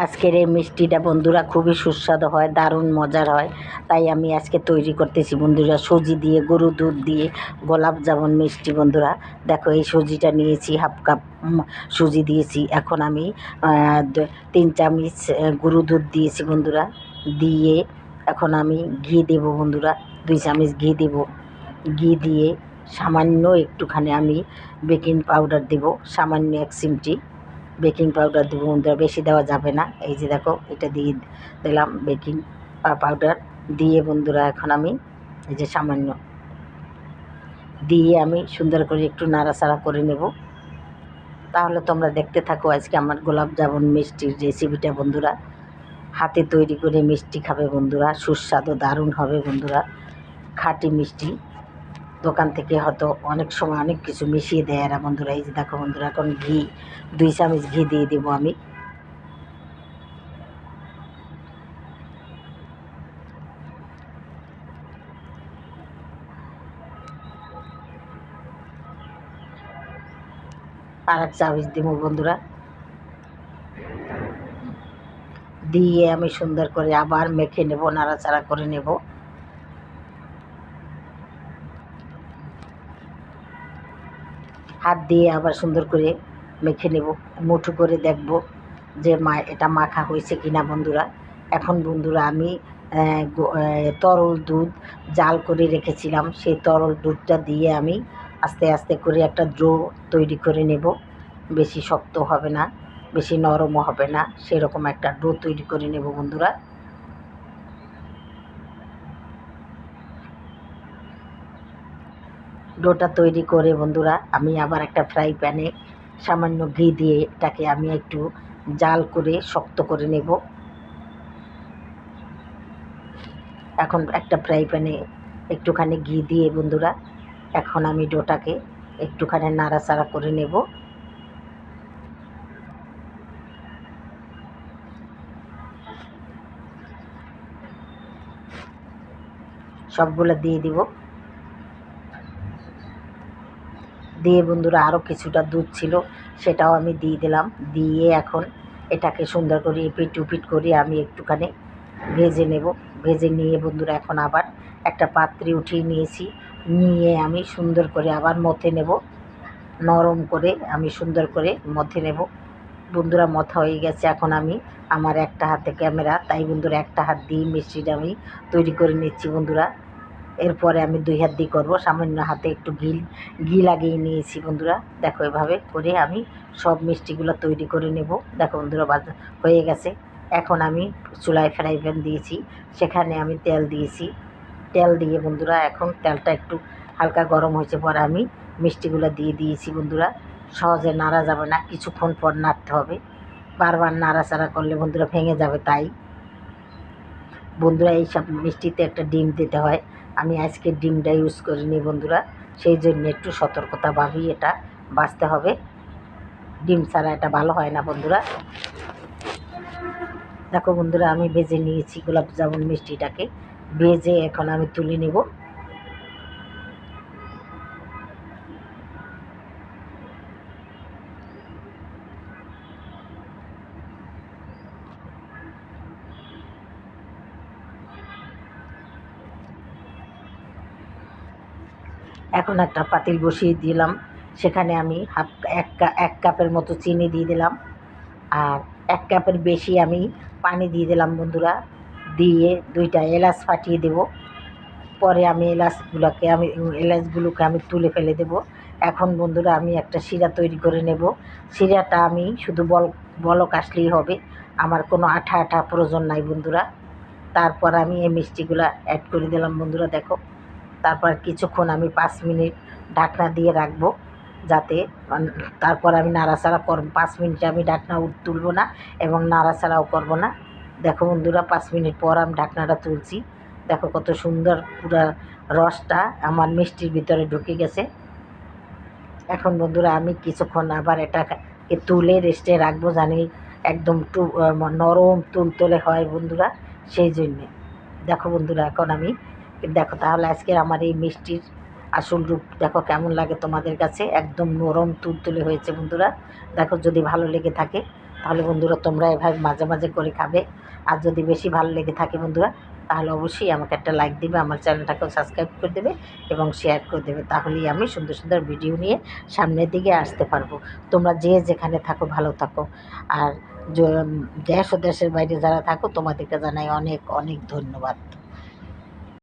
আজকের এই মিষ্টিটা বন্ধুরা খুবই সুস্বাদু হয়, দারুণ মজার হয়। তাই আমি আজকে তৈরি করতেছি বন্ধুরা সুজি দিয়ে, গরু দুধ দিয়ে গোলাপ জামুন মিষ্টি বন্ধুরা। দেখো এই সুজিটা নিয়েছি, হাফ কাপ সুজি দিয়েছি। এখন আমি তিন চামচ গরু দুধ দিয়েছি বন্ধুরা। দিয়ে এখন আমি ঘি দেবো বন্ধুরা, দুই চামচ ঘি দেবো। ঘি দিয়ে সামান্য একটুখানি আমি বেকিং পাউডার দেবো, সামান্য এক চিমটি। বেকিং পাউডার দেবো বন্ধুরা বেশি দেওয়া যাবে না। এই যে দেখো, এটা দিয়ে দিলাম বেকিং পাউডার। দিয়ে বন্ধুরা, এখন আমি এই যে সামান্য দিয়ে আমি সুন্দর করে একটু নাড়াচাড়া করে নেব। তাহলে তোমরা দেখতে থাকো আজকে আমার গোলাপ জামুন মিষ্টির রেসিপিটা বন্ধুরা। হাতে তৈরি করে মিষ্টি খাবে বন্ধুরা, সুস্বাদু, দারুণ হবে বন্ধুরা। খাঁটি মিষ্টি। দোকান থেকে হয়তো অনেক সময় অনেক কিছু মিশিয়ে দেয়। এরা বন্ধুরা, এই যে দেখো বন্ধুরা, এখন ঘি, দুই চামচ ঘি দিয়ে দেবো আমি। আর এক চামচ দেবো বন্ধুরা। দিয়ে আমি সুন্দর করে আবার মেখে নেব, নাড়াচাড়া করে নেব। হাত দিয়ে আবার সুন্দর করে মেখে নেব, মুঠো করে দেখব যে মা, এটা মাখা হয়েছে কিনা বন্ধুরা। এখন বন্ধুরা আমি তরল দুধ জাল করে রেখেছিলাম। সেই তরল দুধটা দিয়ে আমি আস্তে আস্তে করে একটা ড্রো তৈরি করে নেব। বেশি শক্ত হবে না, বেশি নরমও হবে না, সেরকম একটা ডো তৈরি করে নেব বন্ধুরা। ডোটা তৈরি করে বন্ধুরা, আমি আবার একটা ফ্রাই প্যানে সামান্য ঘি দিয়ে এটাকে আমি একটু জাল করে শক্ত করে নেব। এখন একটা ফ্রাই প্যানে একটুখানি ঘি দিয়ে বন্ধুরা, এখন আমি ডোটাকে একটুখানি নাড়াচাড়া করে নেব। সবগুলো দিয়ে দিব। দিয়ে বন্ধুরা আরও কিছুটা দুধ ছিল, সেটাও আমি দিয়ে দিলাম। দিয়ে এখন এটাকে সুন্দর করে এপিট উপিট করে আমি একটুখানি ভেজে নেব। ভেজে নিয়ে বন্ধুরা এখন আবার একটা পাত্রে উঠিয়ে নিয়েছি। নিয়ে আমি সুন্দর করে আবার মথে নেব। নরম করে আমি সুন্দর করে মথে নেব। বন্ধুরা মথা হয়ে গেছে, এখন আমি আমার একটা হাতে ক্যামেরা, তাই বন্ধুরা একটা হাত দিয়ে মিষ্টিটা আমি তৈরি করে নিচ্ছি বন্ধুরা। এরপরে আমি দুই হাত দিয়ে করব। সামান্য হাতে একটু ঘি ঘি লাগিয়ে নিয়েছি বন্ধুরা। দেখো এভাবে করে আমি সব মিষ্টিগুলো তৈরি করে নেব। দেখো বন্ধুরা হয়ে গেছে। এখন আমি চুলায় ফ্রাই প্যান দিয়েছি। সেখানে আমি তেল দিয়েছি। তেল দিয়ে বন্ধুরা, এখন তেলটা একটু হালকা গরম হয়েছে পরে আমি মিষ্টিগুলো দিয়ে দিয়েছি বন্ধুরা। সহজে নাড়া যাবে না, কিছুক্ষণ পর নাড়তে হবে। বারবার নাড়াচাড়া করলে বন্ধুরা ভেঙে যাবে তাই। বন্ধুরা এই সব মিষ্টিতে একটা ডিম দিতে হয়। আমি আজকে ডিমটা ইউজ করিনি বন্ধুরা, সেই জন্য একটু সতর্কতা ভাবি এটা বাঁচতে হবে। ডিম ছাড়া এটা ভালো হয় না বন্ধুরা। দেখো বন্ধুরা, আমি ভেজে নিয়েছি গোলাপ জামুন মিষ্টিটাকে। ভেজে এখন আমি তুলে নেব। এখন একটা পাতিল বসিয়ে দিলাম। সেখানে আমি হাফ এক এক কাপের মতো চিনি দিয়ে দিলাম। আর এক কাপের বেশি আমি পানি দিয়ে দিলাম বন্ধুরা। দিয়ে দুইটা এলাচ ফাটিয়ে দেব। পরে আমি এলাচগুলোকে আমি এলাচগুলোকে আমি তুলে ফেলে দেব। এখন বন্ধুরা আমি একটা শিরা তৈরি করে নেব। শিরাটা আমি শুধু বল, বলক আসলেই হবে। আমার কোনো আঠা আঠা প্রয়োজন নাই বন্ধুরা। তারপর আমি এই মিষ্টিগুলো অ্যাড করে দিলাম বন্ধুরা, দেখো। তারপর কিছুক্ষণ আমি পাঁচ মিনিট ঢাকনা দিয়ে রাখব যাতে তারপর আমি নাড়াচাড়া করব, পাঁচ মিনিটে আমি ঢাকনা তুলবো না এবং নাড়াচাড়াও করব না। দেখো বন্ধুরা, পাঁচ মিনিট পর আমি ঢাকনাটা তুলছি। দেখো কত সুন্দর পুরা রসটা আমার মিষ্টির ভিতরে ঢুকে গেছে। এখন বন্ধুরা, আমি কিছুক্ষণ আবার এটাকে তুলে রেস্টে রাখব জানি একদম টু নরম তুলতুলে হয় বন্ধুরা, সেই জন্যে। দেখো বন্ধুরা, এখন আমি দেখো, তাহলে আজকের আমার এই মিষ্টির আসল রূপ দেখো কেমন লাগে তোমাদের কাছে? একদম নরম তুলতুলে হয়েছে বন্ধুরা। দেখো যদি ভালো লেগে থাকে, তাহলে বন্ধুরা তোমরা এভাবে মাঝে মাঝে করে খাবে। আর যদি বেশি ভালো লেগে থাকে বন্ধুরা, তাহলে অবশ্যই আমাকে একটা লাইক দেবে, আমার চ্যানেলটাকেও সাবস্ক্রাইব করে দেবে এবং শেয়ার করে দেবে। তাহলেই আমি সুন্দর সুন্দর ভিডিও নিয়ে সামনের দিকে আসতে পারব। তোমরা যে যেখানে থাকো, ভালো থাকো। আর দেশ ও দেশের বাইরে যারা থাকো, তোমাদেরকে জানাই অনেক অনেক ধন্যবাদ।